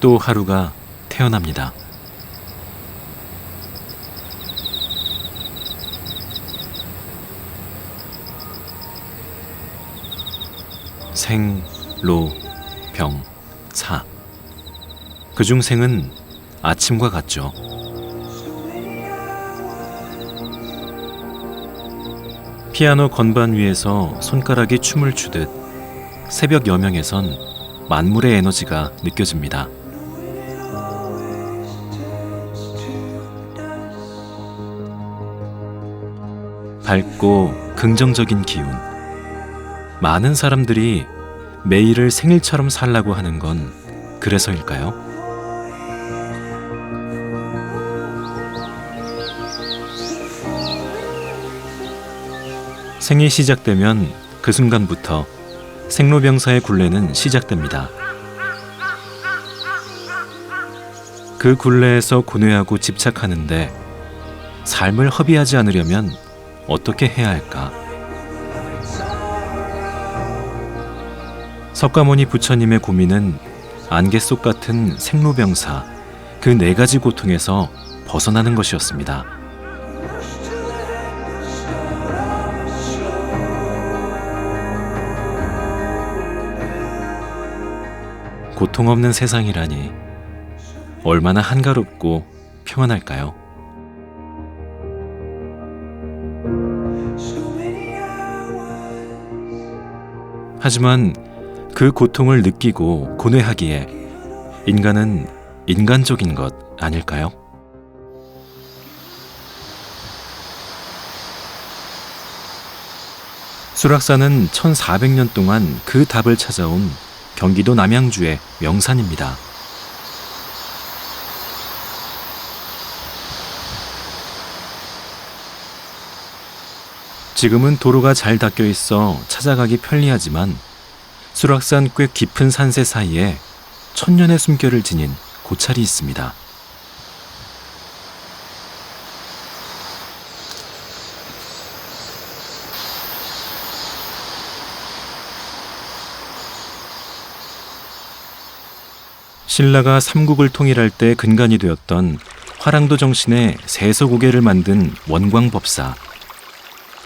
또 하루가 태어납니다. 생, 로, 병, 사. 그중 생은 아침과 같죠. 피아노 건반 위에서 손가락이 춤을 추듯 새벽 여명에선 만물의 에너지가 느껴집니다. 밝고 긍정적인 기운. 많은 사람들이 매일을 생일처럼 살라고 하는 건 그래서일까요? 생이 시작되면 그 순간부터 생로병사의 굴레는 시작됩니다. 그 굴레에서 고뇌하고 집착하는데 삶을 허비하지 않으려면 어떻게 해야 할까? 석가모니 부처님의 고민은 안개 속 같은 생로병사 그 네 가지 고통에서 벗어나는 것이었습니다. 고통 없는 세상이라니 얼마나 한가롭고 평안할까요? 하지만 그 고통을 느끼고 고뇌하기에 인간은 인간적인 것 아닐까요? 수락산은 1400년 동안 그 답을 찾아온 경기도 남양주의 명산입니다. 지금은 도로가 잘 닦여 있어 찾아가기 편리하지만 수락산 꽤 깊은 산세 사이에 천년의 숨결을 지닌 고찰이 있습니다. 신라가 삼국을 통일할 때 근간이 되었던 화랑도 정신의 세서고개를 만든 원광법사.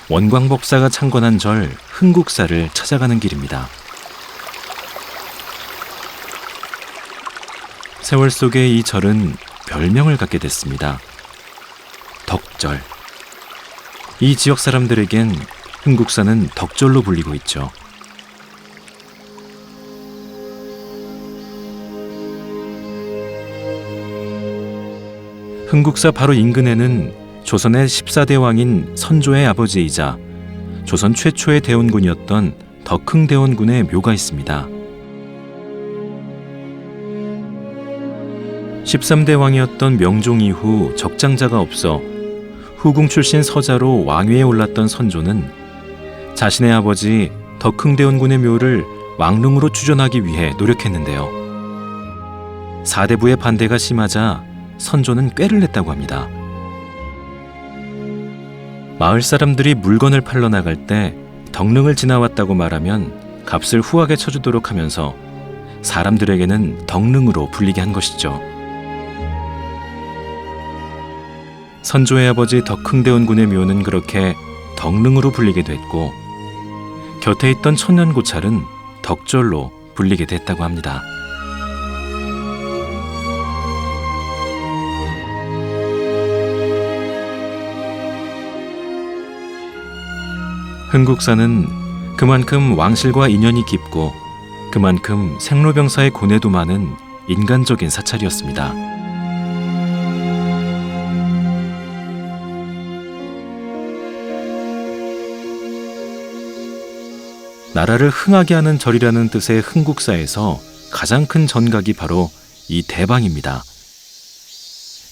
원광법사가 창건한 절 흥국사를 찾아가는 길입니다. 세월 속에 이 절은 별명을 갖게 됐습니다. 덕절. 이 지역 사람들에겐 흥국사는 덕절로 불리고 있죠. 흥국사 바로 인근에는 조선의 14대 왕인 선조의 아버지이자 조선 최초의 대원군이었던 덕흥대원군의 묘가 있습니다. 13대 왕이었던 명종 이후 적장자가 없어 후궁 출신 서자로 왕위에 올랐던 선조는 자신의 아버지 덕흥대원군의 묘를 왕릉으로 추존하기 위해 노력했는데요. 사대부의 반대가 심하자 선조는 꾀를 냈다고 합니다. 마을 사람들이 물건을 팔러 나갈 때 덕릉을 지나왔다고 말하면 값을 후하게 쳐주도록 하면서 사람들에게는 덕릉으로 불리게 한 것이죠. 선조의 아버지 덕흥대원 군의 묘는 그렇게 덕릉으로 불리게 됐고 곁에 있던 천년고찰은 덕절로 불리게 됐다고 합니다. 흥국사는 그만큼 왕실과 인연이 깊고 그만큼 생로병사의 고뇌도 많은 인간적인 사찰이었습니다. 나라를 흥하게 하는 절이라는 뜻의 흥국사에서 가장 큰 전각이 바로 이 대방입니다.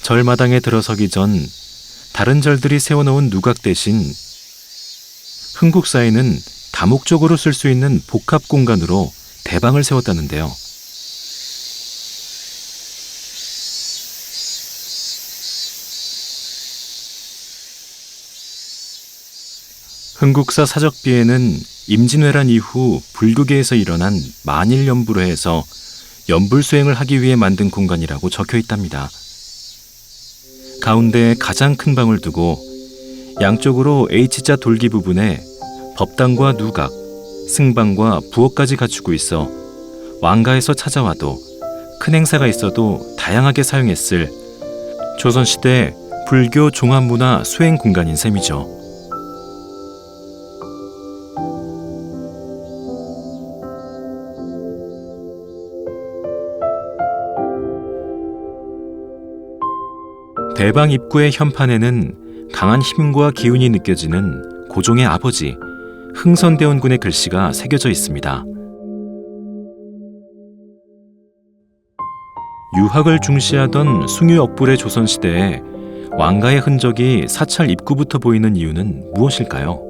절마당에 들어서기 전 다른 절들이 세워놓은 누각 대신 흥국사에는 다목적으로 쓸 수 있는 복합 공간으로 대방을 세웠다는데요. 흥국사 사적비에는 임진왜란 이후 불국에서 일어난 만일연부로 해서 연불 수행을 하기 위해 만든 공간이라고 적혀 있답니다. 가운데 가장 큰 방을 두고 양쪽으로 H자 돌기 부분에 법당과 누각, 승방과 부엌까지 갖추고 있어 왕가에서 찾아와도 큰 행사가 있어도 다양하게 사용했을 조선시대 불교 종합문화 수행 공간인 셈이죠. 대방 입구의 현판에는 강한 힘과 기운이 느껴지는 고종의 아버지 흥선대원군의 글씨가 새겨져 있습니다. 유학을 중시하던 숭유역불의 조선시대에 왕가의 흔적이 사찰 입구부터 보이는 이유는 무엇일까요?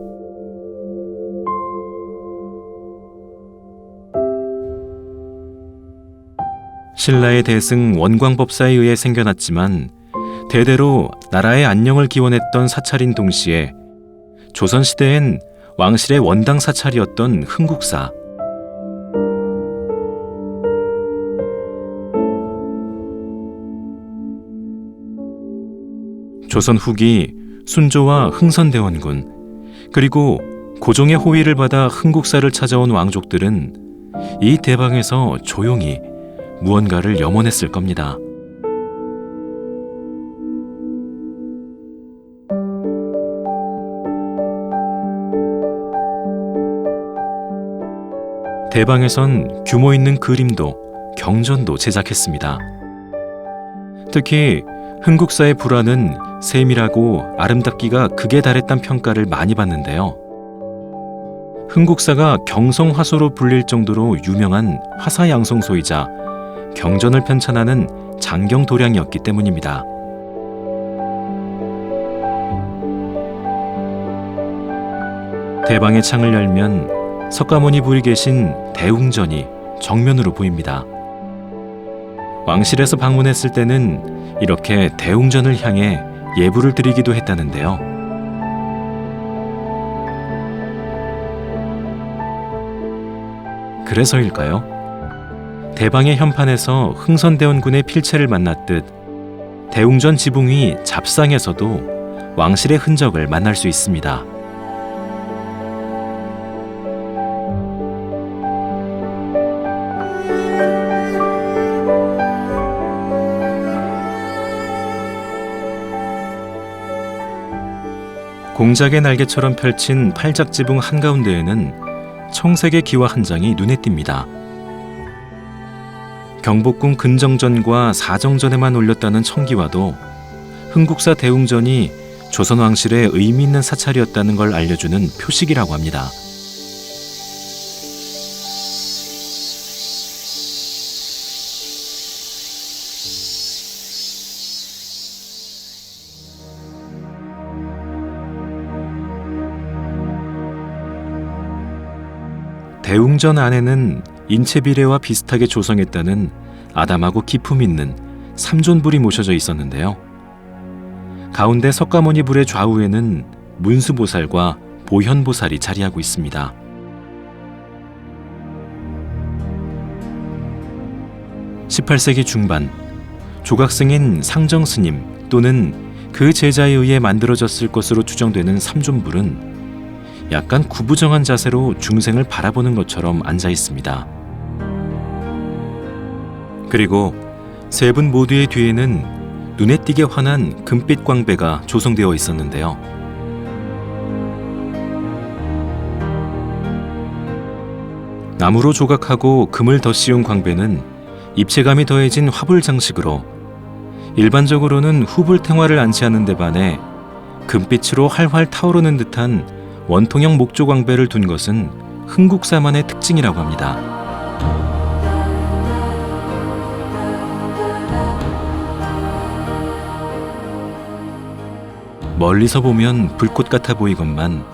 신라의 대승 원광법사에 의해 생겨났지만 대대로 나라의 안녕을 기원했던 사찰인 동시에 조선시대엔 왕실의 원당 사찰이었던 흥국사 조선 후기 순조와 흥선대원군 그리고 고종의 호위를 받아 흥국사를 찾아온 왕족들은 이 대방에서 조용히 무언가를 염원했을 겁니다. 대방에선 규모 있는 그림도 경전도 제작했습니다. 특히 흥국사의 불화는 세밀하고 아름답기가 극에 달했단 평가를 많이 받는데요. 흥국사가 경성화소로 불릴 정도로 유명한 화사양성소이자 경전을 편찬하는 장경도량이었기 때문입니다. 대방의 창을 열면 석가모니 불이 계신 대웅전이 정면으로 보입니다. 왕실에서 방문했을 때는 이렇게 대웅전을 향해 예불을 드리기도 했다는데요. 그래서일까요? 대방의 현판에서 흥선대원 군의 필체를 만났듯 대웅전 지붕 위 잡상에서도 왕실의 흔적을 만날 수 있습니다. 공작의 날개처럼 펼친 팔작 지붕 한가운데에는 청색의 기와 한 장이 눈에 띕니다. 경복궁 근정전과 사정전에만 올렸다는 청기와도 흥국사 대웅전이 조선 왕실의 의미 있는 사찰이었다는 걸 알려주는 표식이라고 합니다. 대웅전 안에는 인체 비례와 비슷하게 조성했다는 아담하고 기품 있는 삼존불이 모셔져 있었는데요. 가운데 석가모니 불의 좌우에는 문수보살과 보현보살이 자리하고 있습니다. (18세기) 중반 조각승인 상정 스님 또는 그 제자에 의해 만들어졌을 것으로 추정되는 삼존불은 약간 구부정한 자세로 중생을 바라보는 것처럼 앉아 있습니다. 그리고 세 분 모두의 뒤에는 눈에 띄게 환한 금빛 광배가 조성되어 있었는데요. 나무로 조각하고 금을 덧씌운 광배는 입체감이 더해진 화불 장식으로 일반적으로는 후불 탱화를 안치하는 데 반해 금빛으로 활활 타오르는 듯한 원통형 목조 광배를 둔 것은 흥국사만의 특징이라고 합니다. 멀리서 보면 불꽃 같아 보이건만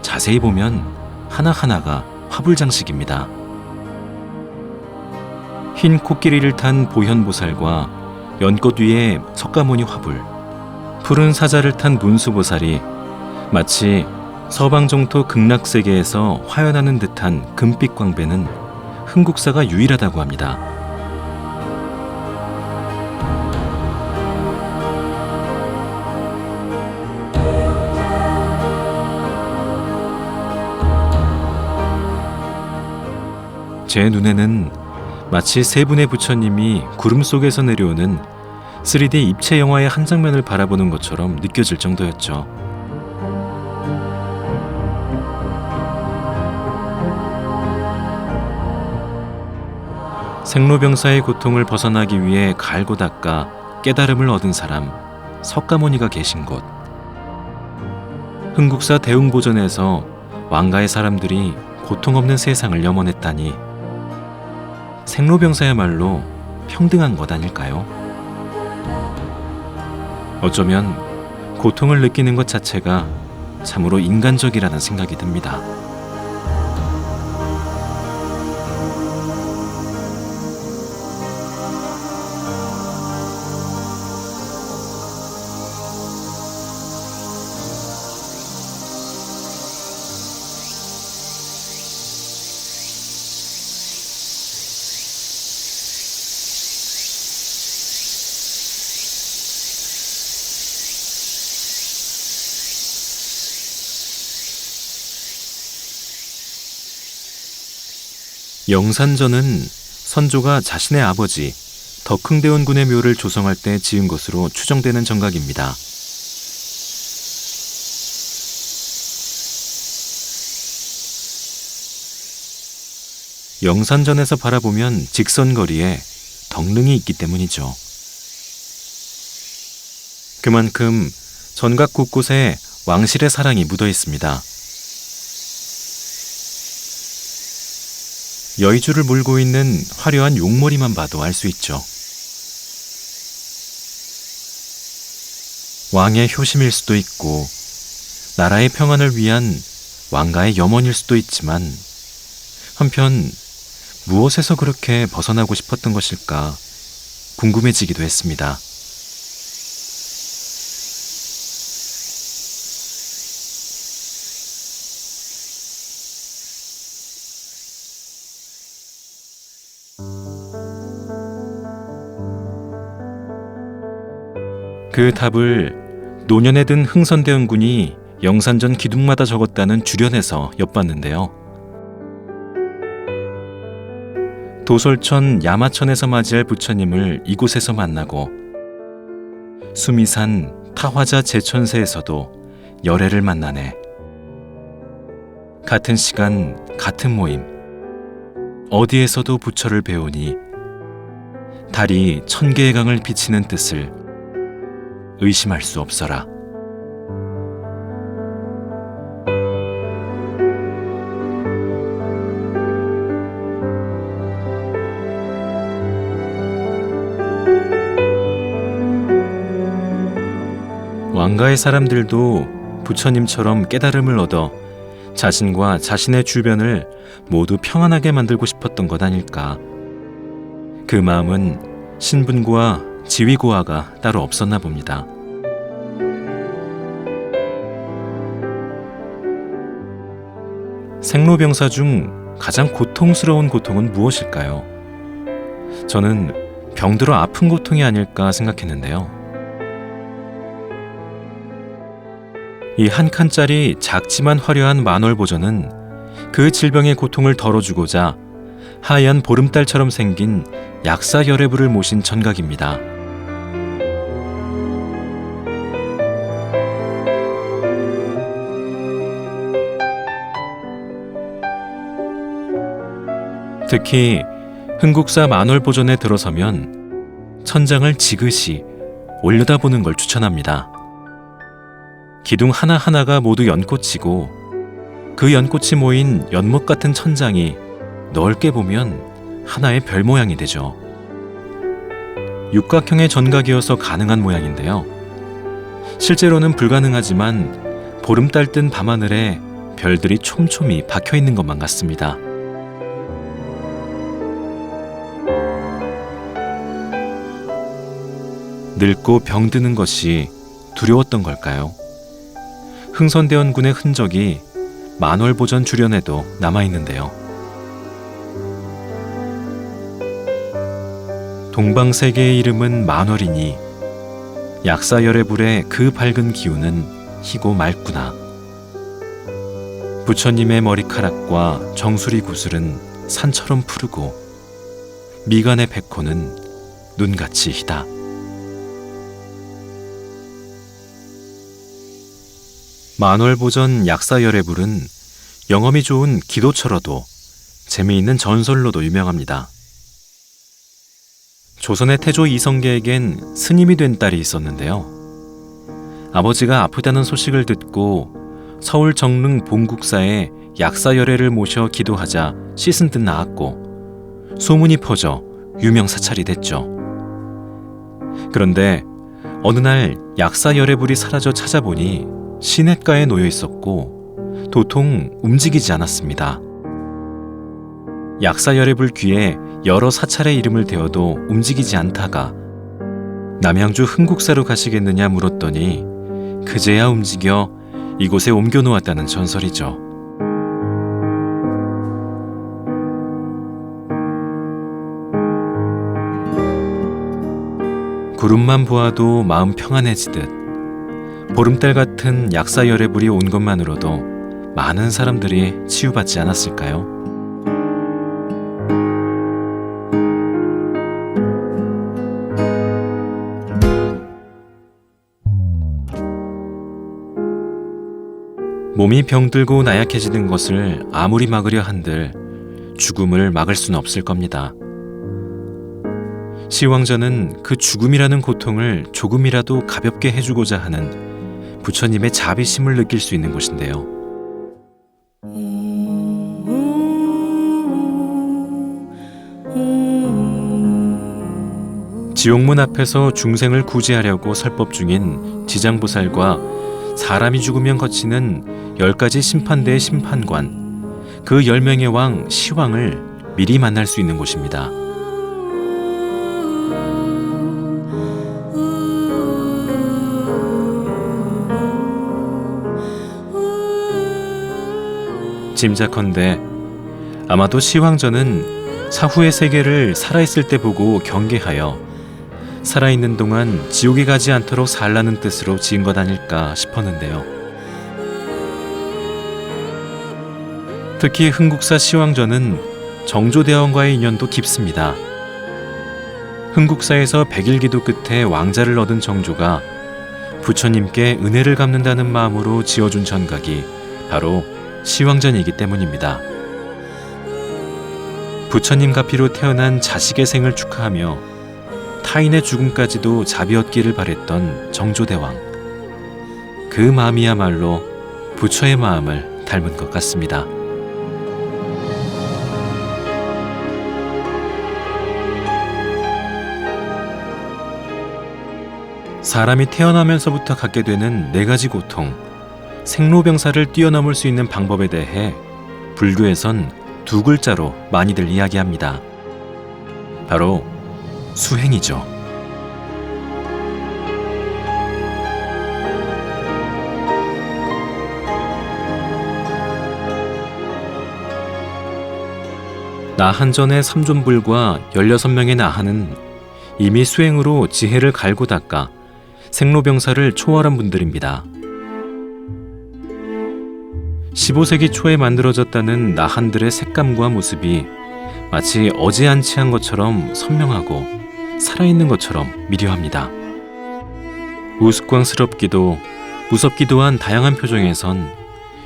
자세히 보면 하나하나가 화불 장식입니다. 흰 코끼리를 탄 보현보살과 연꽃 위에 석가모니 화불, 푸른 사자를 탄 문수보살이 마치 서방 정토 극락세계에서 화연하는 듯한 금빛 광배는 흥국사가 유일하다고 합니다. 제 눈에는 마치 세 분의 부처님이 구름 속에서 내려오는 3D 입체 영화의 한 장면을 바라보는 것처럼 느껴질 정도였죠. 생로병사의 고통을 벗어나기 위해 갈고 닦아 깨달음을 얻은 사람 석가모니가 계신 곳. 흥국사 대웅보전에서 왕가의 사람들이 고통 없는 세상을 염원했다니 생로병사야말로 평등한 것 아닐까요? 어쩌면 고통을 느끼는 것 자체가 참으로 인간적이라는 생각이 듭니다. 영산전은 선조가 자신의 아버지 덕흥대원 군의 묘를 조성할 때 지은 것으로 추정되는 정각입니다. 영산전에서 바라보면 직선거리에 덕릉이 있기 때문이죠. 그만큼 전각 곳곳에 왕실의 사랑이 묻어 있습니다. 여의주를 물고 있는 화려한 용머리만 봐도 알 수 있죠. 왕의 효심일 수도 있고 나라의 평안을 위한 왕가의 염원일 수도 있지만 한편 무엇에서 그렇게 벗어나고 싶었던 것일까 궁금해지기도 했습니다. 그 답을 노년에 든 흥선대원군이 영산전 기둥마다 적었다는 주련에서 엿봤는데요. 도솔천 야마천에서 맞이할 부처님을 이곳에서 만나고 수미산 타화자 제천세에서도 열애를 만나네. 같은 시간 같은 모임 어디에서도 부처를 배우니 달이 천 개의 강을 비치는 뜻을 의심할 수 없어라. 왕가의 사람들도 부처님처럼 깨달음을 얻어 자신과 자신의 주변을 모두 평안하게 만들고 싶었던 것 아닐까. 그 마음은 신분과 지위고하가 따로 없었나 봅니다. 생로병사 중 가장 고통스러운 고통은 무엇일까요? 저는 병들어 아픈 고통이 아닐까 생각했는데요. 이 한 칸짜리 작지만 화려한 만월 보전은 그 질병의 고통을 덜어주고자 하얀 보름달처럼 생긴 약사혈애부를 모신 전각입니다. 특히 흥국사 만월 보존에 들어서면 천장을 지그시 올려다보는 걸 추천합니다. 기둥 하나하나가 모두 연꽃이고 그 연꽃이 모인 연못 같은 천장이 넓게 보면 하나의 별 모양이 되죠. 육각형의 전각이어서 가능한 모양인데요. 실제로는 불가능하지만 보름달 뜬 밤하늘에 별들이 촘촘히 박혀 있는 것만 같습니다. 늙고 병드는 것이 두려웠던 걸까요? 흥선대원군의 흔적이 만월보전 주련에도 남아 있는데요. 동방세계의 이름은 만월이니 약사열의 불의 그 밝은 기운은 희고 맑구나. 부처님의 머리카락과 정수리 구슬은 산처럼 푸르고 미간의 백호는 눈같이 희다. 만월보전 약사열애불은 영험이 좋은 기도처로도 재미있는 전설로도 유명합니다. 조선의 태조 이성계에겐 스님이 된 딸이 있었는데요. 아버지가 아프다는 소식을 듣고 서울 정릉 봉국사에 약사 열애를 모셔 기도하자 씻은 듯 나았고 소문이 퍼져 유명 사찰이 됐죠. 그런데 어느 날 약사 열애불이 사라져 찾아보니 시냇가에 놓여 있었고 도통 움직이지 않았습니다. 약사열애불 귀에 여러 사찰의 이름을 대어도 움직이지 않다가 남양주 흥국사로 가시겠느냐 물었더니 그제야 움직여 이곳에 옮겨 놓았다는 전설이죠. 구름만 보아도 마음 평안해지듯 보름달 같은 약사열애불이 온 것만으로도 많은 사람들이 치유받지 않았을까요? 몸이 병들고 나약해지는 것을 아무리 막으려 한들 죽음을 막을 수는 없을 겁니다. 시황전은 그 죽음이라는 고통을 조금이라도 가볍게 해주고자 하는 부처님의 자비심을 느낄 수 있는 곳인데요. 지옥문 앞에서 중생을 구제하려고 설법 중인 지장보살과 사람이 죽으면 거치는 열 가지 심판대의 심판관, 그 열 명의 왕 시왕을 미리 만날 수 있는 곳입니다. 짐작컨대 아마도 시황전은 사후의 세계를 살아있을 때 보고 경계하여 살아있는 동안 지옥에 가지 않도록 살라는 뜻으로 지은 것 아닐까 싶었는데요. 특히 흥국사 시황전은 정조대왕과의 인연도 깊습니다. 흥국사에서 백일기도 끝에 왕자를 얻은 정조가 부처님께 은혜를 갚는다는 마음으로 지어준 전각이 바로 시황전이기 때문입니다. 부처님 가피로 태어난 자식의 생을 축하하며 타인의 죽음까지도 자비 얻기를 바랬던 정조대왕. 그 마음이야말로 부처의 마음을 닮은 것 같습니다. 사람이 태어나면서부터 갖게 되는 네 가지 고통, 생로병사를 뛰어넘을 수 있는 방법에 대해 불교에선 두 글자로 많이들 이야기합니다. 바로 수행이죠. 나한전의 삼존불과 16명의 나한은 이미 수행으로 지혜를 갈고 닦아 생로병사를 초월한 분들입니다. 15세기 초에 만들어졌다는 나한들의 색감과 모습이 마치 어제 안치한 것처럼 선명하고 살아있는 것처럼 미려합니다. 우스꽝스럽기도 무섭기도 한 다양한 표정에선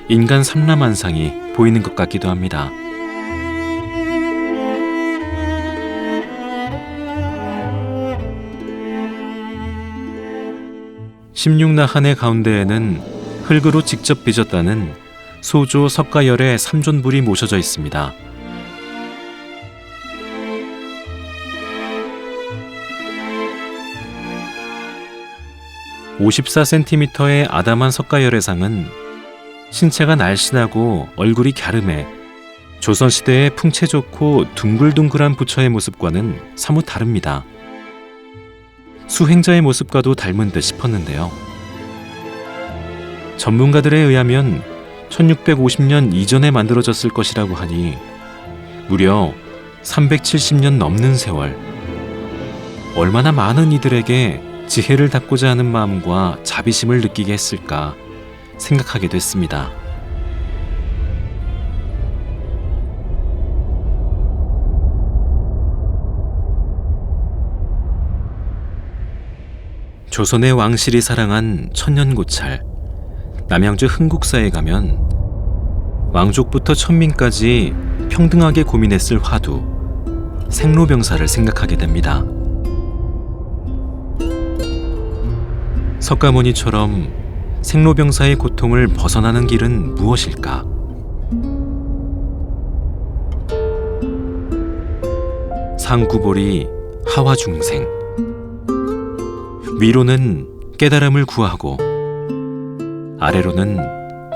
인간 삼라만상이 보이는 것 같기도 합니다. 십육나한의 가운데에는 흙으로 직접 빚었다는 소조 석가열의 삼존불이 모셔져 있습니다. (54cm의) 아담한 석가열의 상은 신체가 날씬하고 얼굴이 갸름해 조선시대의 풍채 좋고 둥글둥글한 부처의 모습과는 사뭇 다릅니다. 수행자의 모습과도 닮은 듯 싶었는데요. 전문가들에 의하면 1650년 이전에 만들어졌을 것이라고 하니 무려 370년 넘는 세월. 얼마나 많은 이들에게 지혜를 닦고자 하는 마음과 자비심을 느끼게 했을까 생각하게 됐습니다. 조선의 왕실이 사랑한 천년고찰. 남양주 흥국사에 가면 왕족부터 천민까지 평등하게 고민했을 화두 생로병사를 생각하게 됩니다. 석가모니처럼 생로병사의 고통을 벗어나는 길은 무엇일까? 상구보리 하와중생 위로는 깨달음을 구하고 아래로는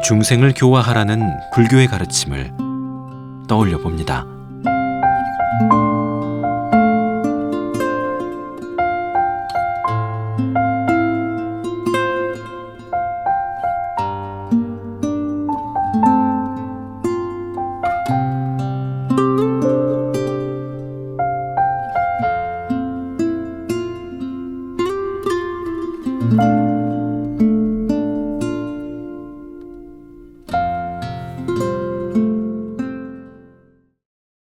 중생을 교화하라는 불교의 가르침을 떠올려 봅니다.